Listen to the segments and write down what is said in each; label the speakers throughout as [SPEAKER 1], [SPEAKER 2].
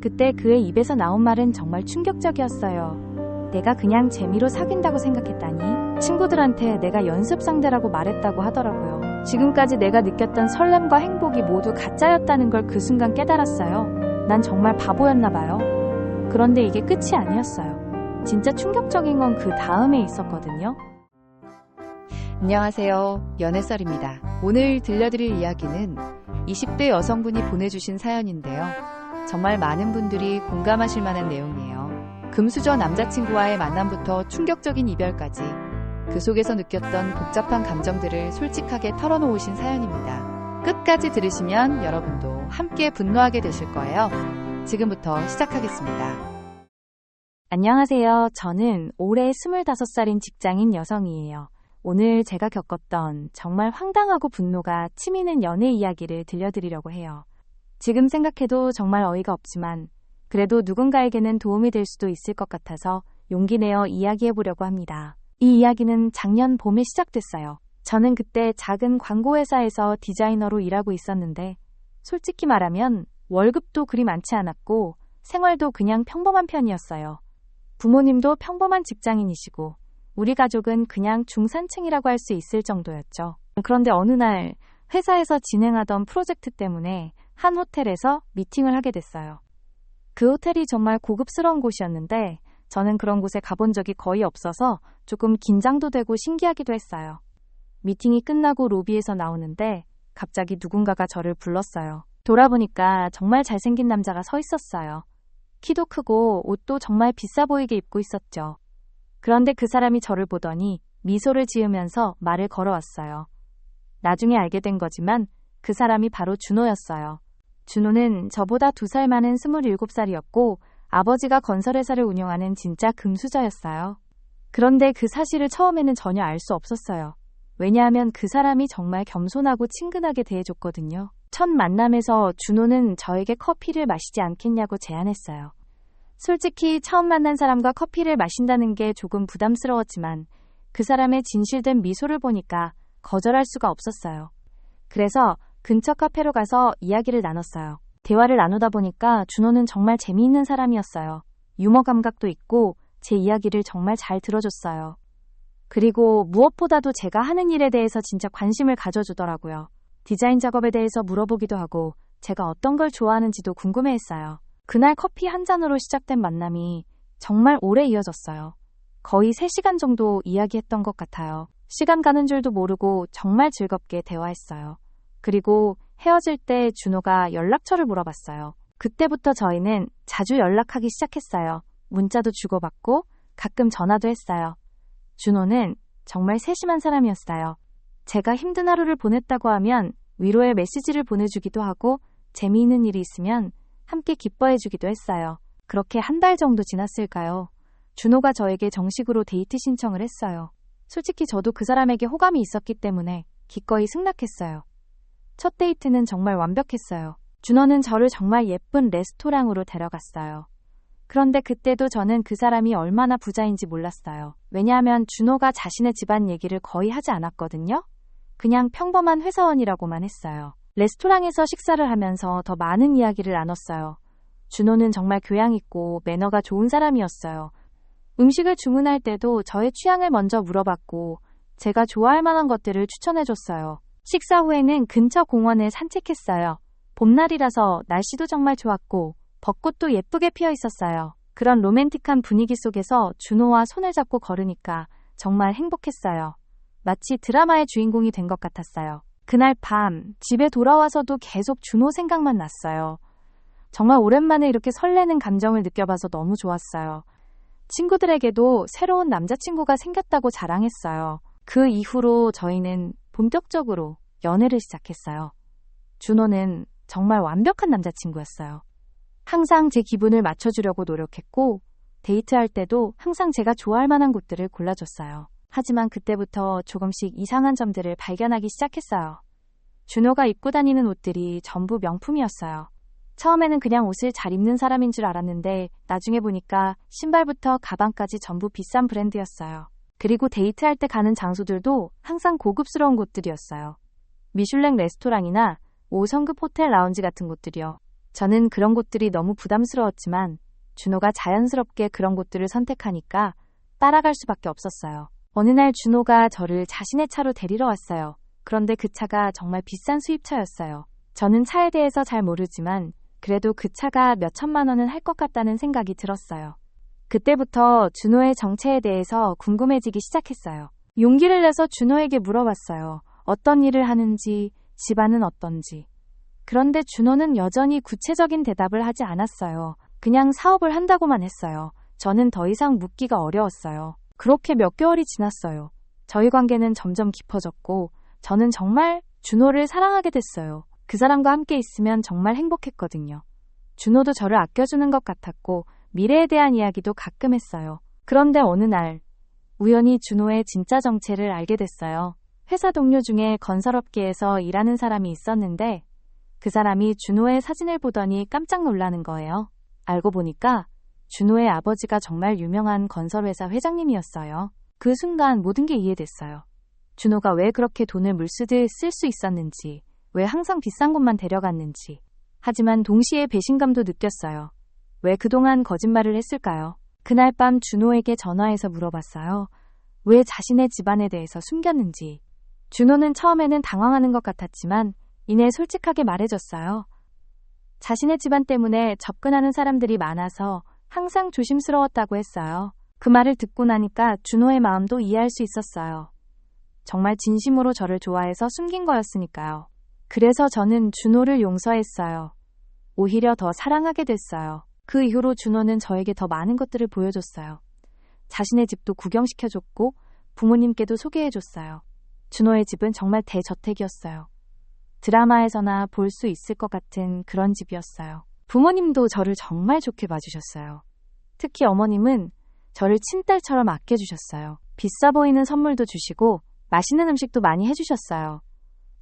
[SPEAKER 1] 그때 그의 입에서 나온 말은 정말 충격적이었어요. 내가 그냥 재미로 사귄다고 생각했다니 친구들한테 내가 연습 상대라고 말했다고 하더라고요. 지금까지 내가 느꼈던 설렘과 행복이 모두 가짜였다는 걸 그 순간 깨달았어요. 난 정말 바보였나 봐요. 그런데 이게 끝이 아니었어요. 진짜 충격적인 건 그 다음에 있었거든요.
[SPEAKER 2] 안녕하세요. 연애썰입니다. 오늘 들려드릴 이야기는 20대 여성분이 보내주신 사연인데요. 정말 많은 분들이 공감하실 만한 내용이에요. 금수저 남자친구와의 만남부터 충격적인 이별까지 그 속에서 느꼈던 복잡한 감정들을 솔직하게 털어놓으신 사연입니다. 끝까지 들으시면 여러분도 함께 분노하게 되실 거예요. 지금부터 시작하겠습니다.
[SPEAKER 1] 안녕하세요. 저는 올해 25살인 직장인 여성이에요. 오늘 제가 겪었던 정말 황당하고 분노가 치미는 연애 이야기를 들려드리려고 해요. 지금 생각해도 정말 어이가 없지만 그래도 누군가에게는 도움이 될 수도 있을 것 같아서 용기 내어 이야기해 보려고 합니다. 이 이야기는 작년 봄에 시작됐어요. 저는 그때 작은 광고회사에서 디자이너로 일하고 있었는데 솔직히 말하면 월급도 그리 많지 않았고 생활도 그냥 평범한 편이었어요. 부모님도 평범한 직장인이시고 우리 가족은 그냥 중산층이라고 할 수 있을 정도였죠. 그런데 어느 날 회사에서 진행하던 프로젝트 때문에 한 호텔에서 미팅을 하게 됐어요. 그 호텔이 정말 고급스러운 곳이었는데 저는 그런 곳에 가본 적이 거의 없어서 조금 긴장도 되고 신기하기도 했어요. 미팅이 끝나고 로비에서 나오는데 갑자기 누군가가 저를 불렀어요. 돌아보니까 정말 잘생긴 남자가 서 있었어요. 키도 크고 옷도 정말 비싸 보이게 입고 있었죠. 그런데 그 사람이 저를 보더니 미소를 지으면서 말을 걸어왔어요. 나중에 알게 된 거지만 그 사람이 바로 준호였어요. 준호는 저보다 두 살 많은 27살이었고 아버지가 건설회사를 운영하는 진짜 금수저였어요. 그런데 그 사실을 처음에는 전혀 알 수 없었어요. 왜냐하면 그 사람이 정말 겸손하고 친근하게 대해줬거든요. 첫 만남에서 준호는 저에게 커피를 마시지 않겠냐고 제안했어요. 솔직히 처음 만난 사람과 커피를 마신다는 게 조금 부담스러웠지만 그 사람의 진실된 미소를 보니까 거절할 수가 없었어요. 그래서 근처 카페로 가서 이야기를 나눴어요. 대화를 나누다 보니까 준호는 정말 재미있는 사람이었어요. 유머 감각도 있고 제 이야기를 정말 잘 들어줬어요. 그리고 무엇보다도 제가 하는 일에 대해서 진짜 관심을 가져주더라고요. 디자인 작업에 대해서 물어보기도 하고 제가 어떤 걸 좋아하는지도 궁금해했어요. 그날 커피 한 잔으로 시작된 만남이 정말 오래 이어졌어요. 거의 3시간 정도 이야기했던 것 같아요. 시간 가는 줄도 모르고 정말 즐겁게 대화했어요. 그리고 헤어질 때 준호가 연락처를 물어봤어요. 그때부터 저희는 자주 연락하기 시작했어요. 문자도 주고받고 가끔 전화도 했어요. 준호는 정말 세심한 사람이었어요. 제가 힘든 하루를 보냈다고 하면 위로의 메시지를 보내주기도 하고 재미있는 일이 있으면 함께 기뻐해주기도 했어요. 그렇게 한 달 정도 지났을까요? 준호가 저에게 정식으로 데이트 신청을 했어요. 솔직히 저도 그 사람에게 호감이 있었기 때문에 기꺼이 승낙했어요. 첫 데이트는 정말 완벽했어요. 준호는 저를 정말 예쁜 레스토랑으로 데려갔어요. 그런데 그때도 저는 그 사람이 얼마나 부자인지 몰랐어요. 왜냐하면 준호가 자신의 집안 얘기를 거의 하지 않았거든요. 그냥 평범한 회사원이라고만 했어요. 레스토랑에서 식사를 하면서 더 많은 이야기를 나눴어요. 준호는 정말 교양 있고 매너가 좋은 사람이었어요. 음식을 주문할 때도 저의 취향을 먼저 물어봤고 제가 좋아할 만한 것들을 추천해줬어요. 식사 후에는 근처 공원을 산책했어요. 봄날이라서 날씨도 정말 좋았고 벚꽃도 예쁘게 피어 있었어요. 그런 로맨틱한 분위기 속에서 준호와 손을 잡고 걸으니까 정말 행복했어요. 마치 드라마의 주인공이 된 것 같았어요. 그날 밤 집에 돌아와서도 계속 준호 생각만 났어요. 정말 오랜만에 이렇게 설레는 감정을 느껴봐서 너무 좋았어요. 친구들에게도 새로운 남자친구가 생겼다고 자랑했어요. 그 이후로 저희는 본격적으로 연애를 시작했어요. 준호는 정말 완벽한 남자친구였어요. 항상 제 기분을 맞춰주려고 노력했고, 데이트할 때도 항상 제가 좋아할 만한 곳들을 골라줬어요. 하지만 그때부터 조금씩 이상한 점들을 발견하기 시작했어요. 준호가 입고 다니는 옷들이 전부 명품이었어요. 처음에는 그냥 옷을 잘 입는 사람인 줄 알았는데 나중에 보니까 신발부터 가방까지 전부 비싼 브랜드였어요. 그리고 데이트할 때 가는 장소들도 항상 고급스러운 곳들이었어요. 미슐랭 레스토랑이나 5성급 호텔 라운지 같은 곳들이요. 저는 그런 곳들이 너무 부담스러웠지만 준호가 자연스럽게 그런 곳들을 선택하니까 따라갈 수밖에 없었어요. 어느 날 준호가 저를 자신의 차로 데리러 왔어요. 그런데 그 차가 정말 비싼 수입차였어요. 저는 차에 대해서 잘 모르지만 그래도 그 차가 몇 천만 원은 할 것 같다는 생각이 들었어요. 그때부터 준호의 정체에 대해서 궁금해지기 시작했어요. 용기를 내서 준호에게 물어봤어요. 어떤 일을 하는지, 집안은 어떤지. 그런데 준호는 여전히 구체적인 대답을 하지 않았어요. 그냥 사업을 한다고만 했어요. 저는 더 이상 묻기가 어려웠어요. 그렇게 몇 개월이 지났어요. 저희 관계는 점점 깊어졌고, 저는 정말 준호를 사랑하게 됐어요. 그 사람과 함께 있으면 정말 행복했거든요. 준호도 저를 아껴주는 것 같았고, 미래에 대한 이야기도 가끔 했어요. 그런데 어느 날, 우연히 준호의 진짜 정체를 알게 됐어요. 회사 동료 중에 건설업계에서 일하는 사람이 있었는데, 그 사람이 준호의 사진을 보더니 깜짝 놀라는 거예요. 알고 보니까 준호의 아버지가 정말 유명한 건설회사 회장님이었어요. 그 순간 모든 게 이해됐어요. 준호가 왜 그렇게 돈을 물쓰듯 쓸 수 있었는지, 왜 항상 비싼 곳만 데려갔는지. 하지만 동시에 배신감도 느꼈어요. 왜 그동안 거짓말을 했을까요? 그날 밤 준호에게 전화해서 물어봤어요. 왜 자신의 집안에 대해서 숨겼는지. 준호는 처음에는 당황하는 것 같았지만 이내 솔직하게 말해줬어요. 자신의 집안 때문에 접근하는 사람들이 많아서 항상 조심스러웠다고 했어요. 그 말을 듣고 나니까 준호의 마음도 이해할 수 있었어요. 정말 진심으로 저를 좋아해서 숨긴 거였으니까요. 그래서 저는 준호를 용서했어요. 오히려 더 사랑하게 됐어요. 그 이후로 준호는 저에게 더 많은 것들을 보여줬어요. 자신의 집도 구경시켜줬고 부모님께도 소개해줬어요. 준호의 집은 정말 대저택이었어요. 드라마에서나 볼 수 있을 것 같은 그런 집이었어요. 부모님도 저를 정말 좋게 봐주셨어요. 특히 어머님은 저를 친딸처럼 아껴주셨어요. 비싸 보이는 선물도 주시고 맛있는 음식도 많이 해주셨어요.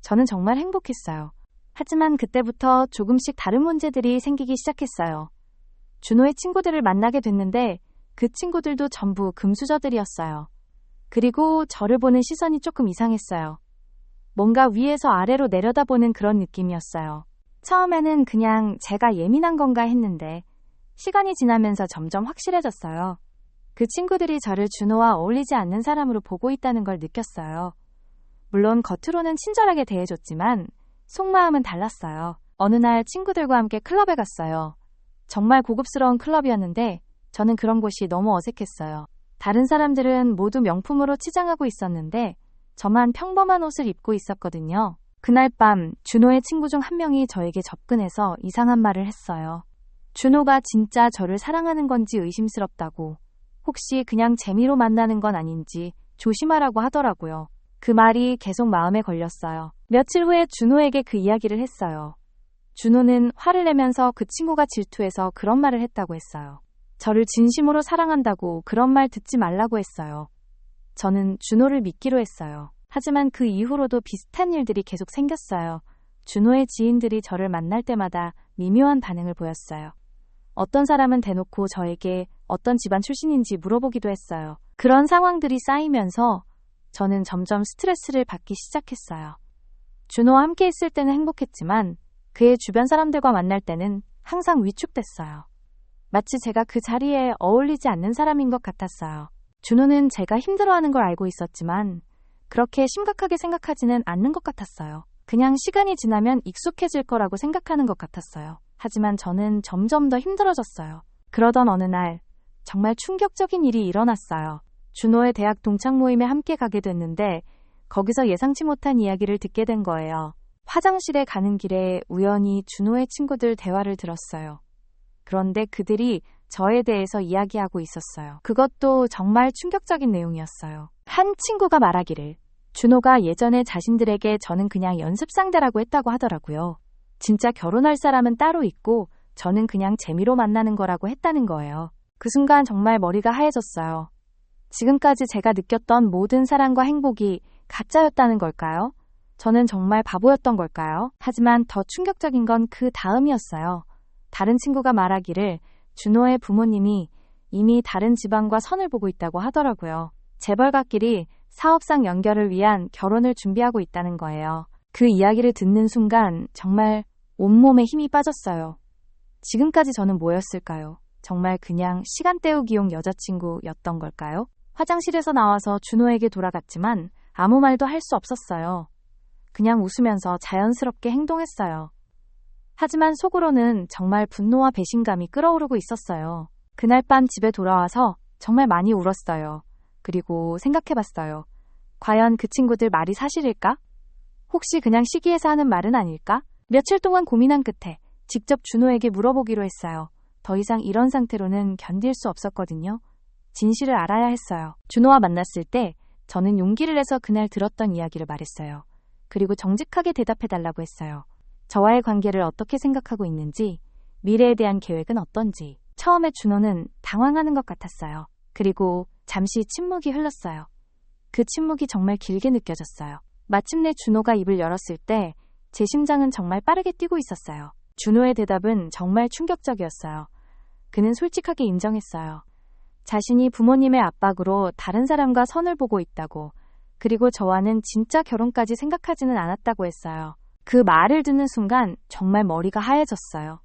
[SPEAKER 1] 저는 정말 행복했어요. 하지만 그때부터 조금씩 다른 문제들이 생기기 시작했어요. 준호의 친구들을 만나게 됐는데 그 친구들도 전부 금수저들이었어요. 그리고 저를 보는 시선이 조금 이상했어요. 뭔가 위에서 아래로 내려다보는 그런 느낌이었어요. 처음에는 그냥 제가 예민한 건가 했는데 시간이 지나면서 점점 확실해졌어요. 그 친구들이 저를 준호와 어울리지 않는 사람으로 보고 있다는 걸 느꼈어요. 물론 겉으로는 친절하게 대해줬지만 속마음은 달랐어요. 어느 날 친구들과 함께 클럽에 갔어요. 정말 고급스러운 클럽이었는데 저는 그런 곳이 너무 어색했어요. 다른 사람들은 모두 명품으로 치장하고 있었는데 저만 평범한 옷을 입고 있었거든요. 그날 밤 준호의 친구 중 한 명이 저에게 접근해서 이상한 말을 했어요. 준호가 진짜 저를 사랑하는 건지 의심스럽다고. 혹시 그냥 재미로 만나는 건 아닌지 조심하라고 하더라고요. 그 말이 계속 마음에 걸렸어요. 며칠 후에 준호에게 그 이야기를 했어요. 준호는 화를 내면서 그 친구가 질투해서 그런 말을 했다고 했어요. 저를 진심으로 사랑한다고 그런 말 듣지 말라고 했어요. 저는 준호를 믿기로 했어요. 하지만 그 이후로도 비슷한 일들이 계속 생겼어요. 준호의 지인들이 저를 만날 때마다 미묘한 반응을 보였어요. 어떤 사람은 대놓고 저에게 어떤 집안 출신인지 물어보기도 했어요. 그런 상황들이 쌓이면서 저는 점점 스트레스를 받기 시작했어요. 준호와 함께 있을 때는 행복했지만 그의 주변 사람들과 만날 때는 항상 위축됐어요. 마치 제가 그 자리에 어울리지 않는 사람인 것 같았어요. 준호는 제가 힘들어하는 걸 알고 있었지만 그렇게 심각하게 생각하지는 않는 것 같았어요. 그냥 시간이 지나면 익숙해질 거라고 생각하는 것 같았어요. 하지만 저는 점점 더 힘들어졌어요. 그러던 어느 날 정말 충격적인 일이 일어났어요. 준호의 대학 동창 모임에 함께 가게 됐는데 거기서 예상치 못한 이야기를 듣게 된 거예요. 화장실에 가는 길에 우연히 준호의 친구들 대화를 들었어요. 그런데 그들이 저에 대해서 이야기하고 있었어요. 그것도 정말 충격적인 내용이었어요. 한 친구가 말하기를 준호가 예전에 자신들에게 저는 그냥 연습 상대라고 했다고 하더라고요. 진짜 결혼할 사람은 따로 있고 저는 그냥 재미로 만나는 거라고 했다는 거예요. 그 순간 정말 머리가 하얘졌어요. 지금까지 제가 느꼈던 모든 사랑과 행복이 가짜였다는 걸까요? 저는 정말 바보였던 걸까요? 하지만 더 충격적인 건 그 다음이었어요. 다른 친구가 말하기를 준호의 부모님이 이미 다른 지방과 선을 보고 있다고 하더라고요. 재벌가끼리 사업상 연결을 위한 결혼을 준비하고 있다는 거예요. 그 이야기를 듣는 순간 정말 온몸에 힘이 빠졌어요. 지금까지 저는 뭐였을까요? 정말 그냥 시간 때우기용 여자친구였던 걸까요? 화장실에서 나와서 준호에게 돌아갔지만 아무 말도 할 수 없었어요. 그냥 웃으면서 자연스럽게 행동했어요. 하지만 속으로는 정말 분노와 배신감이 끓어오르고 있었어요. 그날 밤 집에 돌아와서 정말 많이 울었어요. 그리고 생각해봤어요. 과연 그 친구들 말이 사실일까? 혹시 그냥 시기해서 하는 말은 아닐까? 며칠 동안 고민한 끝에 직접 준호에게 물어보기로 했어요. 더 이상 이런 상태로는 견딜 수 없었거든요. 진실을 알아야 했어요. 준호와 만났을 때 저는 용기를 내서 그날 들었던 이야기를 말했어요. 그리고 정직하게 대답해달라고 했어요. 저와의 관계를 어떻게 생각하고 있는지, 미래에 대한 계획은 어떤지. 처음에 준호는 당황하는 것 같았어요. 그리고 잠시 침묵이 흘렀어요. 그 침묵이 정말 길게 느껴졌어요. 마침내 준호가 입을 열었을 때 제 심장은 정말 빠르게 뛰고 있었어요. 준호의 대답은 정말 충격적이었어요. 그는 솔직하게 인정했어요. 자신이 부모님의 압박으로 다른 사람과 선을 보고 있다고, 그리고 저와는 진짜 결혼까지 생각하지는 않았다고 했어요. 그 말을 듣는 순간 정말 머리가 하얘졌어요.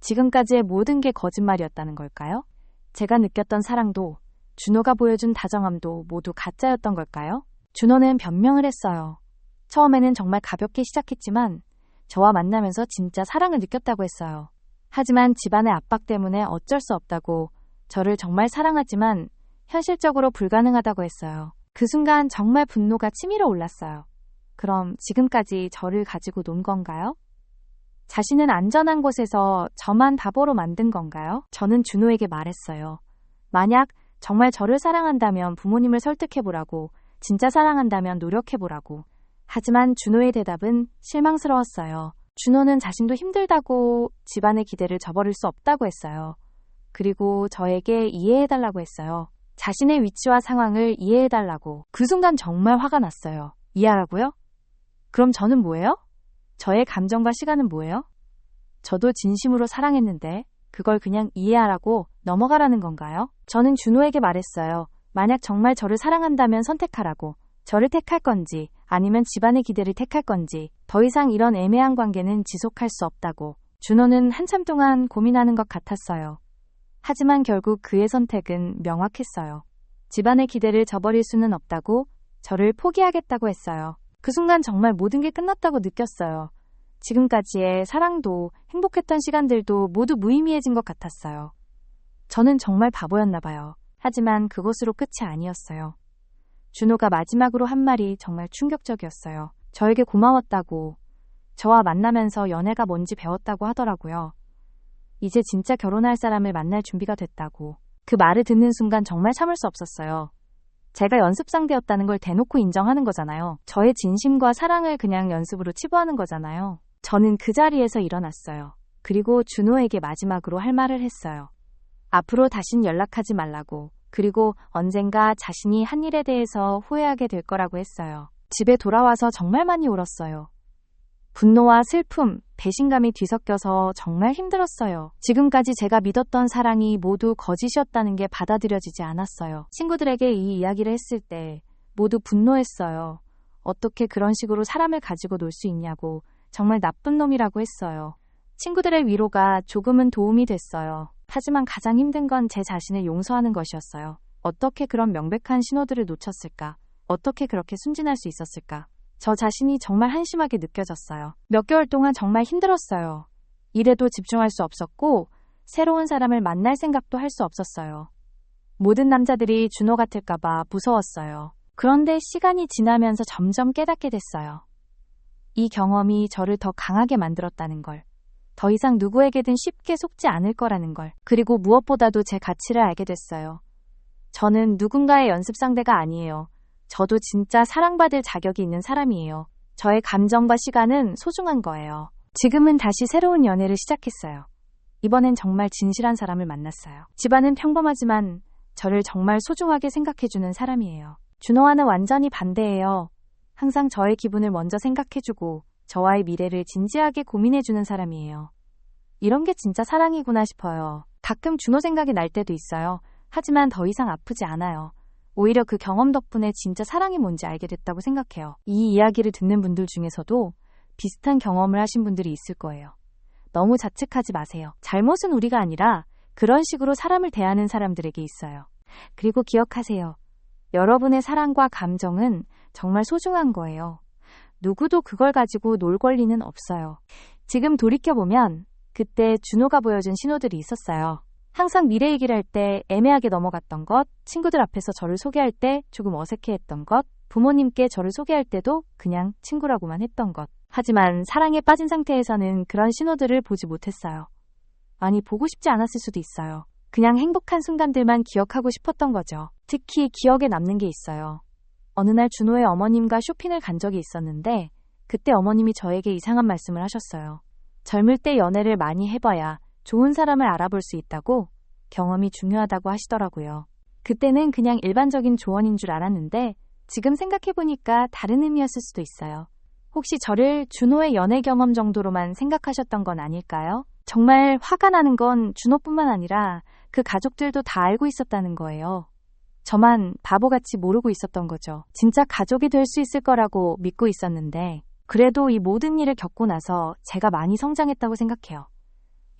[SPEAKER 1] 지금까지의 모든 게 거짓말이었다는 걸까요? 제가 느꼈던 사랑도, 준호가 보여준 다정함도 모두 가짜였던 걸까요? 준호는 변명을 했어요. 처음에는 정말 가볍게 시작했지만 저와 만나면서 진짜 사랑을 느꼈다고 했어요. 하지만 집안의 압박 때문에 어쩔 수 없다고 저를 정말 사랑하지만 현실적으로 불가능하다고 했어요. 그 순간 정말 분노가 치밀어 올랐어요. 그럼 지금까지 저를 가지고 논 건가요? 자신은 안전한 곳에서 저만 바보로 만든 건가요? 저는 준호에게 말했어요. 만약 정말 저를 사랑한다면 부모님을 설득해보라고, 진짜 사랑한다면 노력해보라고. 하지만 준호의 대답은 실망스러웠어요. 준호는 자신도 힘들다고 집안의 기대를 저버릴 수 없다고 했어요. 그리고 저에게 이해해달라고 했어요. 자신의 위치와 상황을 이해해달라고. 그 순간 정말 화가 났어요. 이해하라고요? 그럼 저는 뭐예요? 저의 감정과 시간은 뭐예요? 저도 진심으로 사랑했는데 그걸 그냥 이해하라고 넘어가라는 건가요? 저는 준호에게 말했어요. 만약 정말 저를 사랑한다면 선택하라고. 저를 택할 건지 아니면 집안의 기대를 택할 건지 더 이상 이런 애매한 관계는 지속할 수 없다고. 준호는 한참 동안 고민하는 것 같았어요. 하지만 결국 그의 선택은 명확했어요. 집안의 기대를 저버릴 수는 없다고 저를 포기하겠다고 했어요. 그 순간 정말 모든 게 끝났다고 느꼈어요. 지금까지의 사랑도 행복했던 시간들도 모두 무의미해진 것 같았어요. 저는 정말 바보였나 봐요. 하지만 그것으로 끝이 아니었어요. 준호가 마지막으로 한 말이 정말 충격적이었어요. 저에게 고마웠다고, 저와 만나면서 연애가 뭔지 배웠다고 하더라고요. 이제 진짜 결혼할 사람을 만날 준비가 됐다고. 그 말을 듣는 순간 정말 참을 수 없었어요. 제가 연습 상대였다는 걸 대놓고 인정하는 거잖아요. 저의 진심과 사랑을 그냥 연습으로 치부하는 거잖아요. 저는 그 자리에서 일어났어요. 그리고 준호에게 마지막으로 할 말을 했어요. 앞으로 다신 연락하지 말라고. 그리고 언젠가 자신이 한 일에 대해서 후회하게 될 거라고 했어요. 집에 돌아와서 정말 많이 울었어요. 분노와 슬픔, 배신감이 뒤섞여서 정말 힘들었어요. 지금까지 제가 믿었던 사랑이 모두 거짓이었다는 게 받아들여지지 않았어요. 친구들에게 이 이야기를 했을 때 모두 분노했어요. 어떻게 그런 식으로 사람을 가지고 놀 수 있냐고 정말 나쁜 놈이라고 했어요. 친구들의 위로가 조금은 도움이 됐어요. 하지만 가장 힘든 건 제 자신을 용서하는 것이었어요. 어떻게 그런 명백한 신호들을 놓쳤을까? 어떻게 그렇게 순진할 수 있었을까? 저 자신이 정말 한심하게 느껴졌어요. 몇 개월 동안 정말 힘들었어요. 일에도 집중할 수 없었고, 새로운 사람을 만날 생각도 할 수 없었어요. 모든 남자들이 준호 같을까봐 무서웠어요. 그런데 시간이 지나면서 점점 깨닫게 됐어요. 이 경험이 저를 더 강하게 만들었다는 걸. 더 이상 누구에게든 쉽게 속지 않을 거라는 걸. 그리고 무엇보다도 제 가치를 알게 됐어요. 저는 누군가의 연습 상대가 아니에요. 저도 진짜 사랑받을 자격이 있는 사람이에요. 저의 감정과 시간은 소중한 거예요. 지금은 다시 새로운 연애를 시작했어요. 이번엔 정말 진실한 사람을 만났어요. 집안은 평범하지만 저를 정말 소중하게 생각해주는 사람이에요. 준호와는 완전히 반대예요. 항상 저의 기분을 먼저 생각해주고 저와의 미래를 진지하게 고민해주는 사람이에요. 이런 게 진짜 사랑이구나 싶어요. 가끔 준호 생각이 날 때도 있어요. 하지만 더 이상 아프지 않아요. 오히려 그 경험 덕분에 진짜 사랑이 뭔지 알게 됐다고 생각해요. 이 이야기를 듣는 분들 중에서도 비슷한 경험을 하신 분들이 있을 거예요. 너무 자책하지 마세요. 잘못은 우리가 아니라 그런 식으로 사람을 대하는 사람들에게 있어요. 그리고 기억하세요. 여러분의 사랑과 감정은 정말 소중한 거예요. 누구도 그걸 가지고 놀 권리는 없어요. 지금 돌이켜보면 그때 준호가 보여준 신호들이 있었어요. 항상 미래 얘기를 할 때 애매하게 넘어갔던 것, 친구들 앞에서 저를 소개할 때 조금 어색해했던 것, 부모님께 저를 소개할 때도 그냥 친구라고만 했던 것. 하지만 사랑에 빠진 상태에서는 그런 신호들을 보지 못했어요. 아니, 보고 싶지 않았을 수도 있어요. 그냥 행복한 순간들만 기억하고 싶었던 거죠. 특히 기억에 남는 게 있어요. 어느 날 준호의 어머님과 쇼핑을 간 적이 있었는데, 그때 어머님이 저에게 이상한 말씀을 하셨어요. 젊을 때 연애를 많이 해봐야 좋은 사람을 알아볼 수 있다고 경험이 중요하다고 하시더라고요. 그때는 그냥 일반적인 조언인 줄 알았는데, 지금 생각해보니까 다른 의미였을 수도 있어요. 혹시 저를 준호의 연애 경험 정도로만 생각하셨던 건 아닐까요? 정말 화가 나는 건 준호뿐만 아니라 그 가족들도 다 알고 있었다는 거예요. 저만 바보같이 모르고 있었던 거죠. 진짜 가족이 될 수 있을 거라고 믿고 있었는데, 그래도 이 모든 일을 겪고 나서 제가 많이 성장했다고 생각해요.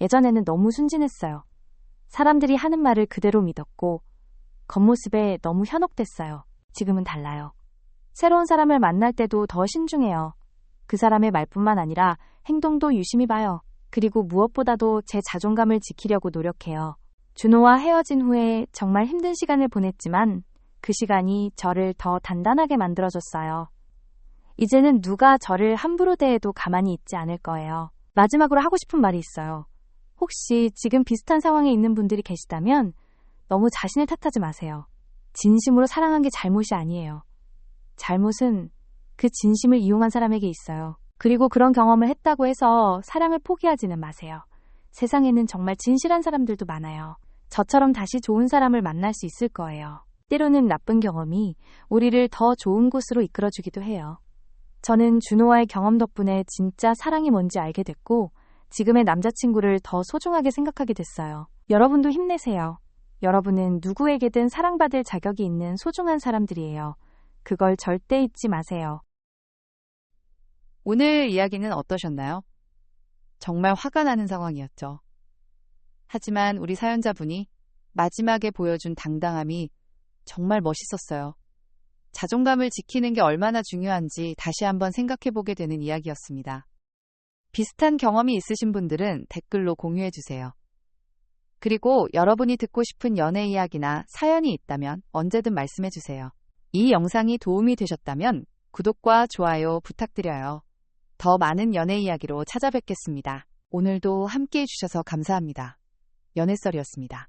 [SPEAKER 1] 예전에는 너무 순진했어요. 사람들이 하는 말을 그대로 믿었고, 겉모습에 너무 현혹됐어요. 지금은 달라요. 새로운 사람을 만날 때도 더 신중해요. 그 사람의 말뿐만 아니라 행동도 유심히 봐요. 그리고 무엇보다도 제 자존감을 지키려고 노력해요. 준호와 헤어진 후에 정말 힘든 시간을 보냈지만 그 시간이 저를 더 단단하게 만들어줬어요. 이제는 누가 저를 함부로 대해도 가만히 있지 않을 거예요. 마지막으로 하고 싶은 말이 있어요. 혹시 지금 비슷한 상황에 있는 분들이 계시다면 너무 자신을 탓하지 마세요. 진심으로 사랑한 게 잘못이 아니에요. 잘못은 그 진심을 이용한 사람에게 있어요. 그리고 그런 경험을 했다고 해서 사랑을 포기하지는 마세요. 세상에는 정말 진실한 사람들도 많아요. 저처럼 다시 좋은 사람을 만날 수 있을 거예요. 때로는 나쁜 경험이 우리를 더 좋은 곳으로 이끌어주기도 해요. 저는 준호와의 경험 덕분에 진짜 사랑이 뭔지 알게 됐고, 지금의 남자친구를 더 소중하게 생각하게 됐어요. 여러분도 힘내세요. 여러분은 누구에게든 사랑받을 자격이 있는 소중한 사람들이에요. 그걸 절대 잊지 마세요.
[SPEAKER 2] 오늘 이야기는 어떠셨나요? 정말 화가 나는 상황이었죠. 하지만 우리 사연자분이 마지막에 보여준 당당함이 정말 멋있었어요. 자존감을 지키는 게 얼마나 중요한지 다시 한번 생각해 보게 되는 이야기였습니다. 비슷한 경험이 있으신 분들은 댓글로 공유해 주세요. 그리고 여러분이 듣고 싶은 연애 이야기나 사연이 있다면 언제든 말씀해 주세요. 이 영상이 도움이 되셨다면 구독과 좋아요 부탁드려요. 더 많은 연애 이야기로 찾아뵙겠습니다. 오늘도 함께 해주셔서 감사합니다. 연애썰이었습니다.